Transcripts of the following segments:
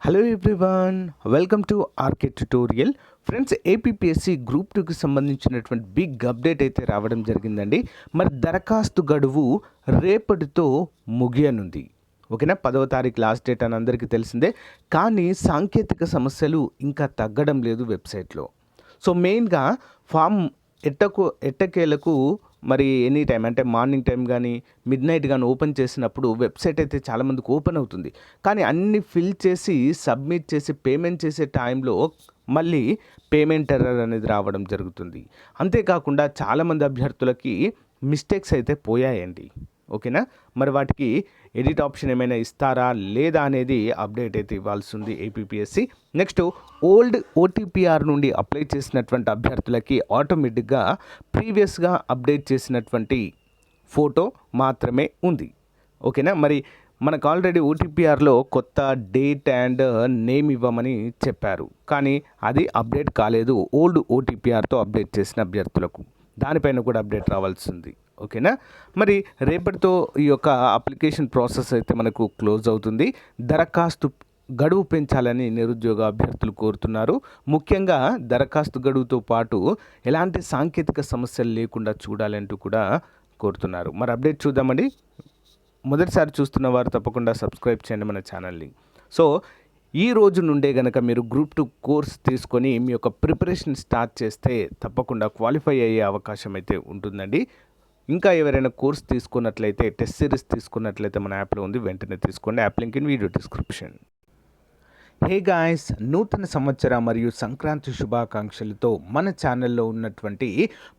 Hello everyone welcome to RK tutorial friends APPSC group టూకి సంబంధించినటువంటి big update అయితే రావడం జరిగిందండి. మరి దరఖాస్తు గడువు రేపటితో ముగియనుంది. ఓకేనా? పదవ తారీఖు లాస్ట్ డేట్ అని అందరికీ తెలిసిందే. కానీ సాంకేతిక సమస్యలు ఇంకా తగ్గడం లేదు వెబ్సైట్లో. సో మెయిన్గా ఫామ్ ఎట్టకు ఎట్టకేలకు మరి ఎనీ టైం అంటే మార్నింగ్ టైం కానీ మిడ్ నైట్ కానీ ఓపెన్ చేసినప్పుడు వెబ్సైట్ అయితే చాలామందికి ఓపెన్ అవుతుంది. కానీ అన్ని ఫిల్ చేసి సబ్మిట్ చేసి పేమెంట్ చేసే టైంలో మళ్ళీ పేమెంట్ ఎర్రర్ అనేది రావడం జరుగుతుంది. అంతేకాకుండా చాలామంది అభ్యర్థులకి మిస్టేక్స్ అయితే పోయాయండి. ఓకేనా? మరి వాటికి ఎడిట్ ఆప్షన్ ఏమైనా ఇస్తారా లేదా అనేది అప్డేట్ అయితే ఇవ్వాల్సి ఉంది ఏపీపీఎస్సి నెక్స్ట్ ఓల్డ్ ఓటీపీఆర్ నుండి అప్లై చేసినటువంటి అభ్యర్థులకి ఆటోమేటిక్గా ప్రీవియస్గా అప్డేట్ చేసినటువంటి ఫోటో మాత్రమే ఉంది. ఓకేనా? మరి మనకు ఆల్రెడీ ఓటీపీఆర్లో కొత్త డేట్ అండ్ నేమ్ ఇవ్వమని చెప్పారు. కానీ అది అప్డేట్ కాలేదు. ఓల్డ్ ఓటీపీఆర్తో అప్డేట్ చేసిన అభ్యర్థులకు. దానిపైన కూడా అప్డేట్ రావాల్సి ఉంది ఓకేనా? మరి రేపటితో ఈ యొక్క అప్లికేషన్ ప్రాసెస్ అయితే మనకు క్లోజ్ అవుతుంది. దరఖాస్తు గడువు పెంచాలని నిరుద్యోగ అభ్యర్థులు కోరుతున్నారు. ముఖ్యంగా దరఖాస్తు గడువుతో పాటు ఎలాంటి సాంకేతిక సమస్యలు లేకుండా చూడాలంటూ కూడా కోరుతున్నారు. మరి అప్డేట్ చూద్దామండి. మొదటిసారి చూస్తున్న వారు తప్పకుండా సబ్స్క్రైబ్ చేయండి మన ఛానల్ని. సో ఈ రోజు నుండే గనక మీరు గ్రూప్ టూ కోర్స్ తీసుకొని మీ యొక్క ప్రిపరేషన్ స్టార్ట్ చేస్తే తప్పకుండా క్వాలిఫై అయ్యే అవకాశం అయితే ఉంటుందండి. ఇంకా ఎవరైనా కోర్స్ తీసుకున్నట్లయితే టెస్ట్ సిరీస్ తీసుకున్నట్లయితే మన యాప్లో ఉంది వెంటనే తీసుకోండి. App link in video description. Hey guys నూతన సంవత్సర మరియు సంక్రాంతి శుభాకాంక్షలతో మన ఛానల్లో ఉన్నటువంటి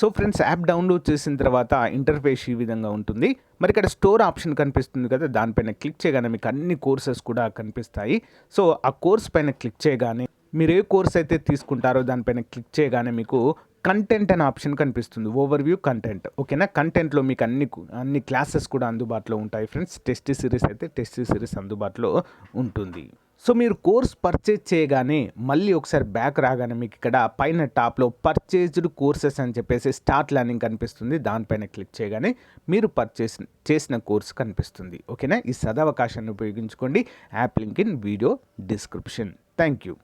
సో ఫ్రెండ్స్ యాప్ డౌన్లోడ్ చేసిన తర్వాత ఇంటర్ఫేస్ ఈ విధంగా ఉంటుంది. మరి ఇక్కడ స్టోర్ ఆప్షన్ కనిపిస్తుంది కదా దానిపైన క్లిక్ చేయగానే మీకు అన్ని కోర్సెస్ కూడా కనిపిస్తాయి. సో ఆ కోర్స్ పైన క్లిక్ చేయగానే మీరు ఏ కోర్స్ అయితే తీసుకుంటారో దానిపైన క్లిక్ చేయగానే మీకు కంటెంట్ అనే ఆప్షన్ కనిపిస్తుంది. ఓవర్ వ్యూ కంటెంట్ ఓకేనా కంటెంట్లో మీకు అన్ని అన్ని క్లాసెస్ కూడా అందుబాటులో ఉంటాయి ఫ్రెండ్స్ టెస్ట్ సిరీస్ అయితే టెస్ట్ సిరీస్ అందుబాటులో ఉంటుంది. సో మీరు కోర్స్ పర్చేజ్ చేయగానే మళ్ళీ ఒకసారి బ్యాక్ రాగానే మీకు ఇక్కడ పైన టాప్లో పర్చేజ్డ్ కోర్సెస్ అని చెప్పేసి స్టార్ట్ లర్నింగ్ కనిపిస్తుంది. దానిపైన క్లిక్ చేయగానే మీరు పర్చేస్ చేసిన కోర్స్ కనిపిస్తుంది. ఓకేనా ఈ సదవకాశాన్ని ఉపయోగించుకోండి. App link in video description thank you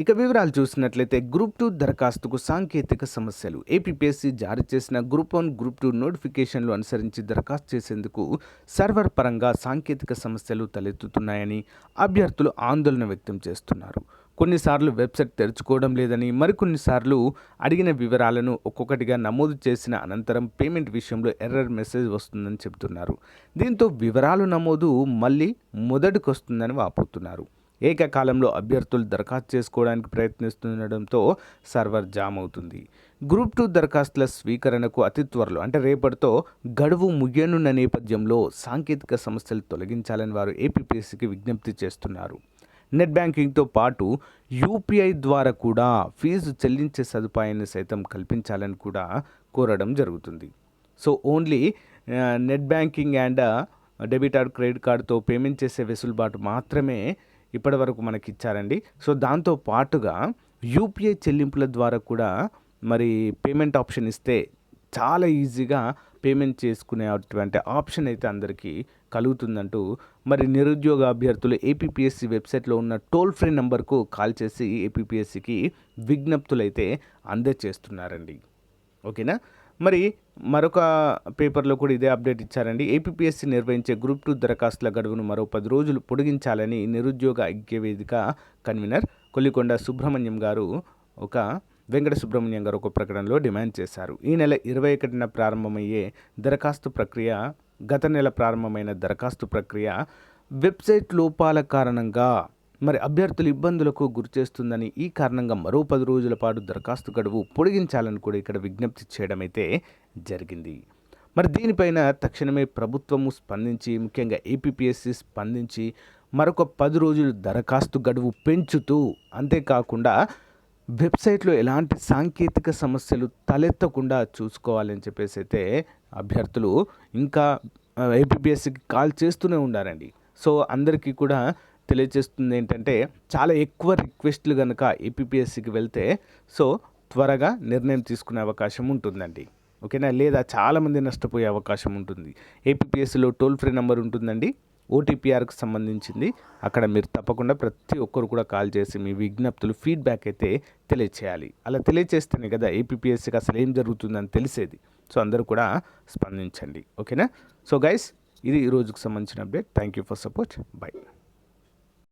ఇక వివరాలు చూసినట్లయితే గ్రూప్ టూ దరఖాస్తుకు సాంకేతిక సమస్యలు. ఏపీపీఎస్సీ జారీ చేసిన గ్రూప్ వన్ గ్రూప్ టూ నోటిఫికేషన్లు అనుసరించి దరఖాస్తు చేసేందుకు సర్వర్ పరంగా సాంకేతిక సమస్యలు తలెత్తుతున్నాయని అభ్యర్థులు ఆందోళన వ్యక్తం చేస్తున్నారు. కొన్నిసార్లు వెబ్సైట్ తెరుచుకోవడం లేదని మరికొన్నిసార్లు అడిగిన వివరాలను ఒక్కొక్కటిగా నమోదు చేసిన అనంతరం పేమెంట్ విషయంలో ఎర్రర్ మెసేజ్ వస్తుందని చెబుతున్నారు. దీంతో వివరాలు నమోదు మళ్ళీ మొదటికొస్తుందని వాపోతున్నారు. ఏకకాలంలో అభ్యర్థులు దరఖాస్తు చేసుకోవడానికి ప్రయత్నిస్తుండడంతో సర్వర్ జామ్ అవుతుంది. గ్రూప్ టూ దరఖాస్తుల స్వీకరణకు అతి త్వరలో అంటే రేపటితో గడువు ముగియనున్న నేపథ్యంలో సాంకేతిక సమస్యలు తొలగించాలని వారు ఏపీపీఎస్సీకి విజ్ఞప్తి చేస్తున్నారు. నెట్ బ్యాంకింగ్తో పాటు యూపీఐ ద్వారా కూడా ఫీజు చెల్లించే సదుపాయాన్ని సైతం కల్పించాలని కూడా కోరడం జరుగుతుంది. So only net banking and debit card credit కార్డుతో పేమెంట్ చేసే వెసులుబాటు మాత్రమే ఇప్పటి వరకు మనకి ఇచ్చారండి సో దాంతో పాటుగా యూపీఐ చెల్లింపుల ద్వారా కూడా మరి పేమెంట్ ఆప్షన్ ఇస్తే చాలా ఈజీగా పేమెంట్ చేసుకునేటువంటి ఆప్షన్ అయితే అందరికీ కలుగుతుందంటూ మరి నిరుద్యోగ అభ్యర్థులు ఏపీపీఎస్సీ వెబ్సైట్లో ఉన్న టోల్ ఫ్రీ నెంబర్కు కాల్ చేసి ఏపీపీఎస్సీకి విజ్ఞప్తులైతే అందజేస్తున్నారండి ఓకేనా? మరి మరొక పేపర్లో కూడా ఇదే అప్డేట్ ఇచ్చారండి. ఏపీపీఎస్సీ నిర్వహించే గ్రూప్ టూ దరఖాస్తుల గడువును మరో పది రోజులు పొడిగించాలని నిరుద్యోగ ఐక్యవేదిక కన్వీనర్ కొల్లికొండ సుబ్రహ్మణ్యం గారు ఒక వెంకట సుబ్రహ్మణ్యం గారు ఒక ప్రకటనలో డిమాండ్ చేశారు. ఈ నెల ఇరవై ఒకటిన ప్రారంభమయ్యే దరఖాస్తు ప్రక్రియ గత నెల ప్రారంభమైన దరఖాస్తు ప్రక్రియ వెబ్సైట్ లోపాల కారణంగా మరి అభ్యర్థులు ఇబ్బందులకు గురిచేస్తుందని ఈ కారణంగా మరో పది రోజుల పాటు దరఖాస్తు గడువు పొడిగించాలని కూడా ఇక్కడ విజ్ఞప్తి చేయడమైతే జరిగింది. మరి దీనిపైన తక్షణమే ప్రభుత్వము స్పందించి ముఖ్యంగా ఏపీపీఎస్సీ స్పందించి మరొక పది రోజులు దరఖాస్తు గడువు పెంచుతూ అంతేకాకుండా వెబ్సైట్లో ఎలాంటి సాంకేతిక సమస్యలు తలెత్తకుండా చూసుకోవాలని చెప్పేసి అయితే అభ్యర్థులు ఇంకా ఏపీపీఎస్సీకి కాల్ చేస్తూనే ఉండారండి. సో అందరికీ కూడా తెలియజేస్తుంది ఏంటంటే చాలా ఎక్కువ రిక్వెస్ట్లు కనుక ఏపీపీఎస్సీకి వెళ్తే సో త్వరగా నిర్ణయం తీసుకునే అవకాశం ఉంటుందండి. ఓకేనా? లేదా చాలామంది నష్టపోయే అవకాశం ఉంటుంది. ఏపీపీఎస్సీలో టోల్ ఫ్రీ నెంబర్ ఉంటుందండి. ఓటీపీఆర్కి సంబంధించింది. అక్కడ మీరు తప్పకుండా ప్రతి ఒక్కరు కూడా కాల్ చేసి మీ విజ్ఞప్తులు ఫీడ్బ్యాక్ అయితే తెలియచేయాలి. అలా తెలియచేస్తేనే కదా ఏపీఎస్సికి అసలు ఏం జరుగుతుందని తెలిసేది. సో అందరూ కూడా స్పందించండి. ఓకేనా? సో గైస్ ఇది ఈ రోజుకు సంబంధించిన update. Thank you for support. Bye.